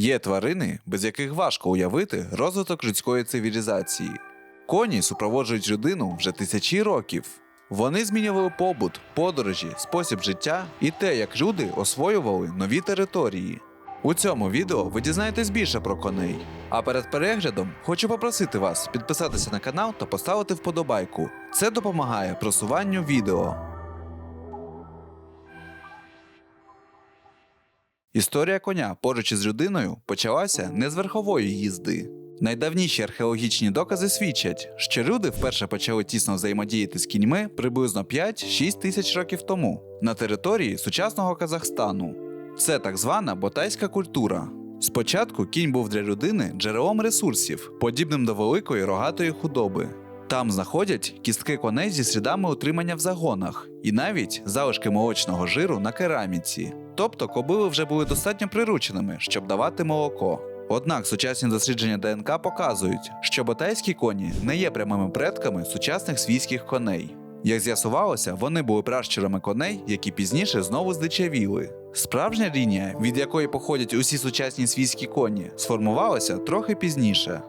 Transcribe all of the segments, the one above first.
Є тварини, без яких важко уявити розвиток людської цивілізації. Коні супроводжують людину вже тисячі років. Вони змінювали побут, подорожі, спосіб життя і те, як люди освоювали нові території. У цьому відео ви дізнаєтесь більше про коней. А перед переглядом хочу попросити вас підписатися на канал та поставити вподобайку. Це допомагає просуванню відео. Історія коня поруч із людиною почалася не з верхової їзди. Найдавніші археологічні докази свідчать, що люди вперше почали тісно взаємодіяти з кіньми приблизно 5-6 тисяч років тому на території сучасного Казахстану. Це так звана ботайська культура. Спочатку кінь був для людини джерелом ресурсів, подібним до великої рогатої худоби. Там знаходять кістки коней зі слідами утримання в загонах і навіть залишки молочного жиру на кераміці. Тобто кобили вже були достатньо прирученими, щоб давати молоко. Однак сучасні дослідження ДНК показують, що ботайські коні не є прямими предками сучасних свійських коней. Як з'ясувалося, вони були пращурами коней, які пізніше знову здичавіли. Справжня лінія, від якої походять усі сучасні свійські коні, сформувалася трохи пізніше.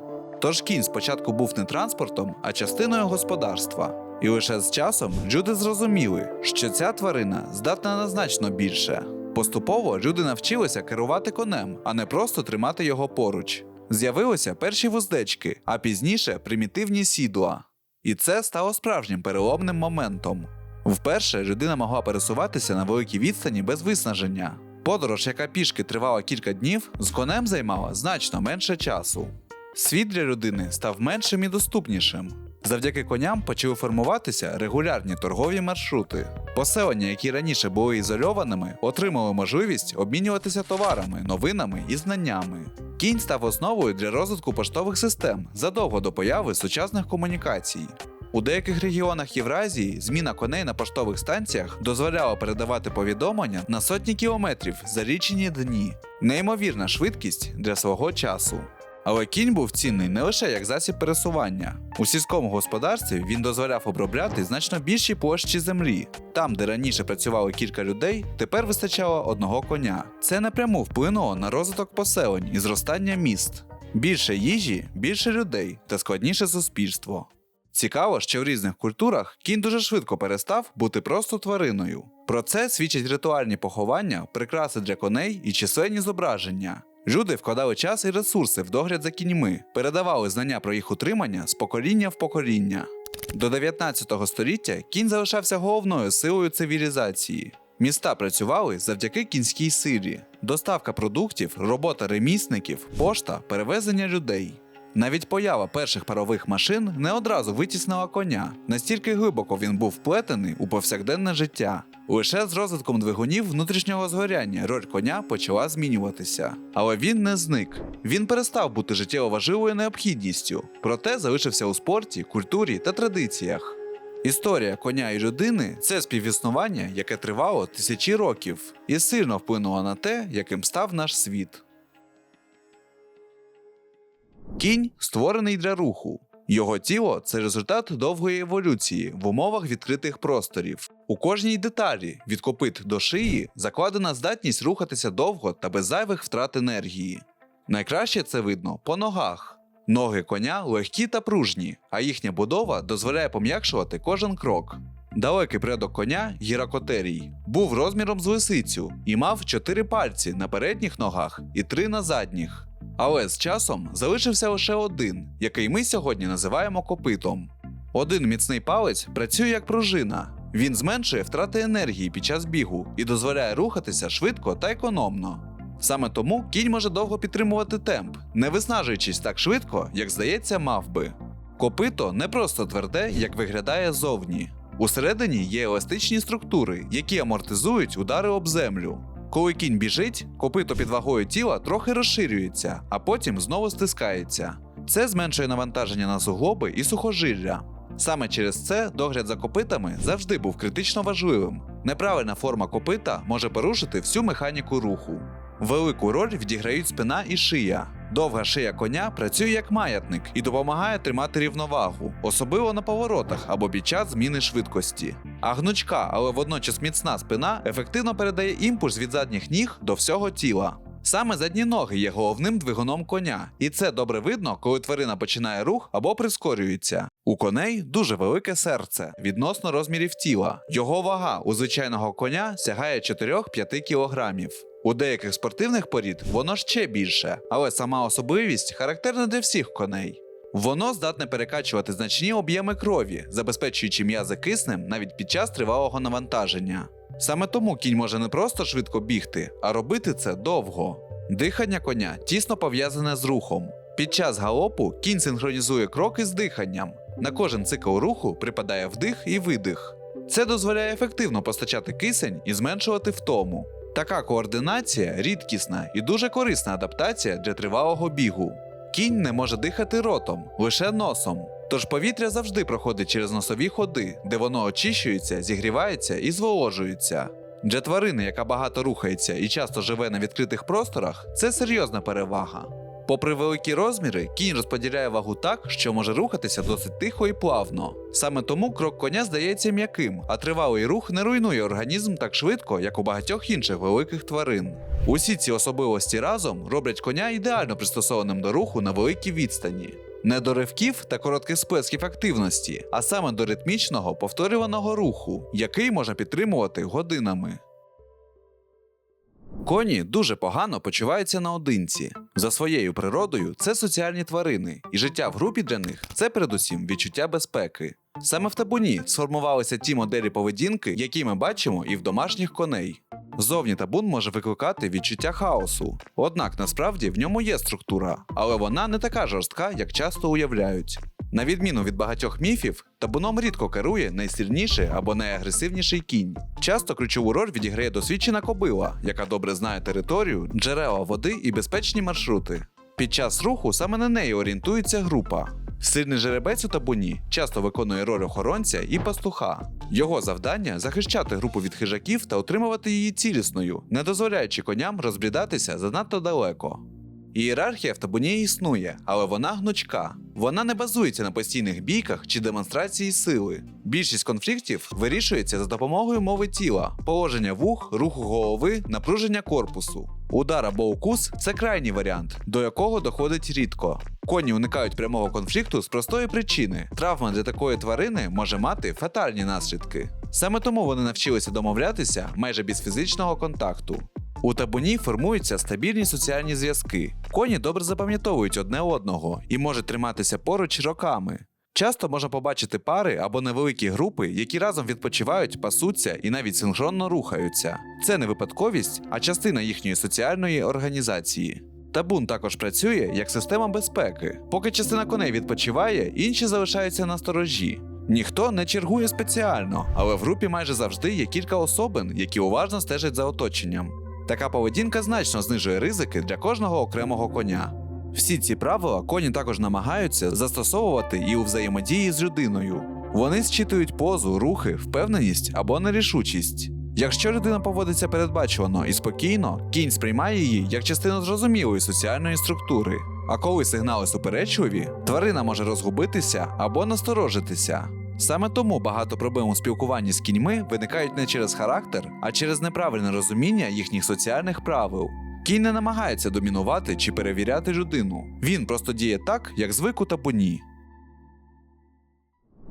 Тож кінь спочатку був не транспортом, а частиною господарства. І лише з часом люди зрозуміли, що ця тварина здатна на значно більше. Поступово люди навчилися керувати конем, а не просто тримати його поруч. З'явилися перші вуздечки, а пізніше примітивні сідла. І це стало справжнім переломним моментом. Вперше людина могла пересуватися на великій відстані без виснаження. Подорож, яка пішки тривала кілька днів, з конем займала значно менше часу. Світ для людини став меншим і доступнішим. Завдяки коням почали формуватися регулярні торгові маршрути. Поселення, які раніше були ізольованими, отримали можливість обмінюватися товарами, новинами і знаннями. Кінь став основою для розвитку поштових систем задовго до появи сучасних комунікацій. У деяких регіонах Євразії зміна коней на поштових станціях дозволяла передавати повідомлення на сотні кілометрів за лічені дні. Неймовірна швидкість для свого часу. Але кінь був цінний не лише як засіб пересування. У сільському господарстві він дозволяв обробляти значно більші площі землі. Там, де раніше працювало кілька людей, тепер вистачало одного коня. Це напряму вплинуло на розвиток поселень і зростання міст. Більше їжі, більше людей та складніше суспільство. Цікаво, що в різних культурах кінь дуже швидко перестав бути просто твариною. Про це свідчать ритуальні поховання, прикраси для коней і численні зображення. Люди вкладали час і ресурси в догляд за кіньми, передавали знання про їх утримання з покоління в покоління. До 19 століття кінь залишався головною силою цивілізації. Міста працювали завдяки кінській силі, доставка продуктів, робота ремісників, пошта, перевезення людей. Навіть поява перших парових машин не одразу витіснила коня, настільки глибоко він був вплетений у повсякденне життя. Лише з розвитком двигунів внутрішнього згоряння роль коня почала змінюватися. Але він не зник. Він перестав бути життєво важливою необхідністю, проте залишився у спорті, культурі та традиціях. Історія коня і людини це співіснування, яке тривало тисячі років, і сильно вплинуло на те, яким став наш світ. Кінь створений для руху. Його тіло це результат довгої еволюції в умовах відкритих просторів. У кожній деталі від копит до шиї закладена здатність рухатися довго та без зайвих втрат енергії. Найкраще це видно по ногах. Ноги коня легкі та пружні, а їхня будова дозволяє пом'якшувати кожен крок. Далекий предок коня гіракотерій був розміром з лисицю і мав чотири пальці на передніх ногах і три на задніх. Але з часом залишився лише один, який ми сьогодні називаємо копитом. Один міцний палець працює як пружина. Він зменшує втрати енергії під час бігу і дозволяє рухатися швидко та економно. Саме тому кінь може довго підтримувати темп, не виснажуючись так швидко, як здається, мав би. Копито не просто тверде, як виглядає зовні. Усередині є еластичні структури, які амортизують удари об землю. Коли кінь біжить, копито під вагою тіла трохи розширюється, а потім знову стискається. Це зменшує навантаження на суглоби і сухожилля. Саме через це догляд за копитами завжди був критично важливим. Неправильна форма копита може порушити всю механіку руху. Велику роль відіграють спина і шия. Довга шия коня працює як маятник і допомагає тримати рівновагу, особливо на поворотах або під час зміни швидкості. А гнучка, але водночас міцна спина ефективно передає імпульс від задніх ніг до всього тіла. Саме задні ноги є головним двигуном коня, і це добре видно, коли тварина починає рух або прискорюється. У коней дуже велике серце відносно розмірів тіла. Його вага у звичайного коня сягає 4-5 кілограмів. У деяких спортивних порід воно ще більше, але сама особливість характерна для всіх коней. Воно здатне перекачувати значні об'єми крові, забезпечуючи м'язи киснем навіть під час тривалого навантаження. Саме тому кінь може не просто швидко бігти, а робити це довго. Дихання коня тісно пов'язане з рухом. Під час галопу кінь синхронізує кроки з диханням. На кожен цикл руху припадає вдих і видих. Це дозволяє ефективно постачати кисень і зменшувати втому. Така координація рідкісна і дуже корисна адаптація для тривалого бігу. Кінь не може дихати ротом, лише носом. Тож повітря завжди проходить через носові ходи, де воно очищується, зігрівається і зволожується. Для тварини, яка багато рухається і часто живе на відкритих просторах, це серйозна перевага. Попри великі розміри, кінь розподіляє вагу так, що може рухатися досить тихо і плавно. Саме тому крок коня здається м'яким, а тривалий рух не руйнує організм так швидко, як у багатьох інших великих тварин. Усі ці особливості разом роблять коня ідеально пристосованим до руху на великій відстані. Не до ривків та коротких сплесків активності, а саме до ритмічного повторюваного руху, який можна підтримувати годинами. Коні дуже погано почуваються наодинці. За своєю природою це соціальні тварини, і життя в групі для них це передусім відчуття безпеки. Саме в табуні сформувалися ті моделі поведінки, які ми бачимо і в домашніх коней. Зовні табун може викликати відчуття хаосу, однак насправді в ньому є структура, але вона не така жорстка, як часто уявляють. На відміну від багатьох міфів, табуном рідко керує найсильніший або найагресивніший кінь. Часто ключову роль відіграє досвідчена кобила, яка добре знає територію, джерела води і безпечні маршрути. Під час руху саме на неї орієнтується група. Сильний жеребець у табуні часто виконує роль охоронця і пастуха. Його завдання захищати групу від хижаків та утримувати її цілісною, не дозволяючи коням розблідатися занадто далеко. Ієрархія в табуні існує, але вона гнучка. Вона не базується на постійних бійках чи демонстрації сили. Більшість конфліктів вирішується за допомогою мови тіла, положення вух, руху голови, напруження корпусу. Удар або укус це крайній варіант, до якого доходить рідко. Коні уникають прямого конфлікту з простої причини: травма для такої тварини може мати фатальні наслідки. Саме тому вони навчилися домовлятися майже без фізичного контакту. У табуні формуються стабільні соціальні зв'язки. Коні добре запам'ятовують одне одного і можуть триматися поруч роками. Часто можна побачити пари або невеликі групи, які разом відпочивають, пасуться і навіть синхронно рухаються. Це не випадковість, а частина їхньої соціальної організації. Табун також працює як система безпеки. Поки частина коней відпочиває, інші залишаються на сторожі. Ніхто не чергує спеціально, але в групі майже завжди є кілька особин, які уважно стежать за оточенням. Така поведінка значно знижує ризики для кожного окремого коня. Всі ці правила коні також намагаються застосовувати і у взаємодії з людиною. Вони зчитують позу, рухи, впевненість або нерішучість. Якщо людина поводиться передбачувано і спокійно, кінь сприймає її як частину зрозумілої соціальної структури. А коли сигнали суперечливі, тварина може розгубитися або насторожитися. Саме тому багато проблем у спілкуванні з кіньми виникають не через характер, а через неправильне розуміння їхніх соціальних правил. Кінь не намагається домінувати чи перевіряти людину. Він просто діє так, як звик у табуні.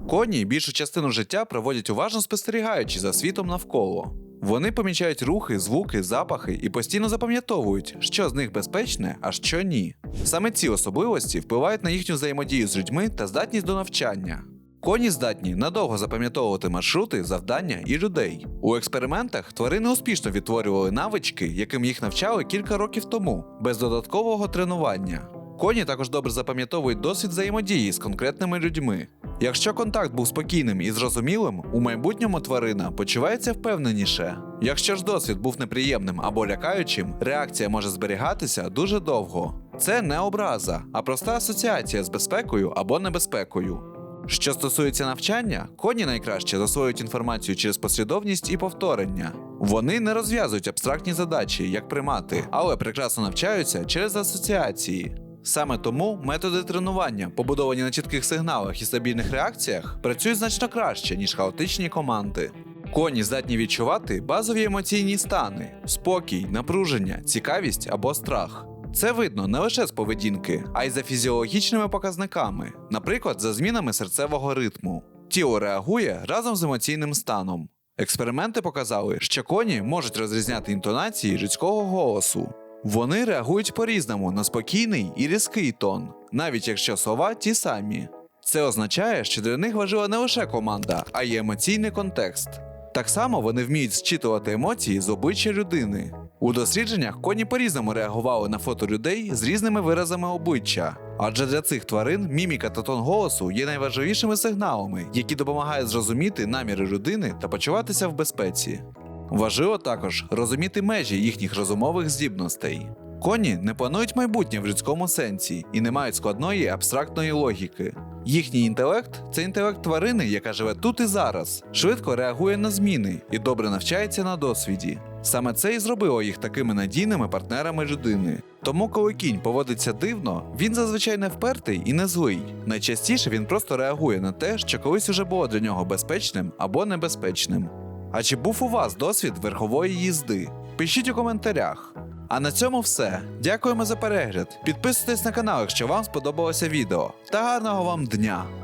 Коні більшу частину життя проводять уважно спостерігаючи за світом навколо. Вони помічають рухи, звуки, запахи і постійно запам'ятовують, що з них безпечне, а що ні. Саме ці особливості впливають на їхню взаємодію з людьми та здатність до навчання. Коні здатні надовго запам'ятовувати маршрути, завдання і людей. У експериментах тварини успішно відтворювали навички, яким їх навчали кілька років тому, без додаткового тренування. Коні також добре запам'ятовують досвід взаємодії з конкретними людьми. Якщо контакт був спокійним і зрозумілим, у майбутньому тварина почувається впевненіше. Якщо ж досвід був неприємним або лякаючим, реакція може зберігатися дуже довго. Це не образа, а проста асоціація з безпекою або небезпекою. Що стосується навчання, коні найкраще засвоюють інформацію через послідовність і повторення. Вони не розв'язують абстрактні задачі, як примати, але прекрасно навчаються через асоціації. Саме тому методи тренування, побудовані на чітких сигналах і стабільних реакціях, працюють значно краще, ніж хаотичні команди. Коні здатні відчувати базові емоційні стани: спокій, напруження, цікавість або страх. Це видно не лише з поведінки, а й за фізіологічними показниками, наприклад, за змінами серцевого ритму. Тіло реагує разом з емоційним станом. Експерименти показали, що коні можуть розрізняти інтонації людського голосу. Вони реагують по-різному на спокійний і різкий тон, навіть якщо слова ті самі. Це означає, що для них важлива не лише команда, а й емоційний контекст. Так само вони вміють зчитувати емоції з обличчя людини. У дослідженнях коні по-різному реагували на фото людей з різними виразами обличчя, адже для цих тварин міміка та тон голосу є найважливішими сигналами, які допомагають зрозуміти наміри людини та почуватися в безпеці. Важливо також розуміти межі їхніх розумових здібностей. Коні не планують майбутнє в людському сенсі і не мають складної абстрактної логіки. Їхній інтелект це інтелект тварини, яка живе тут і зараз, швидко реагує на зміни і добре навчається на досвіді. Саме це і зробило їх такими надійними партнерами людини. Тому, коли кінь поводиться дивно, він зазвичай не впертий і не злий. Найчастіше він просто реагує на те, що колись уже було для нього безпечним або небезпечним. А чи був у вас досвід верхової їзди? Пишіть у коментарях. А на цьому все. Дякуємо за перегляд. Підписуйтесь на канал, якщо вам сподобалося відео. Та гарного вам дня!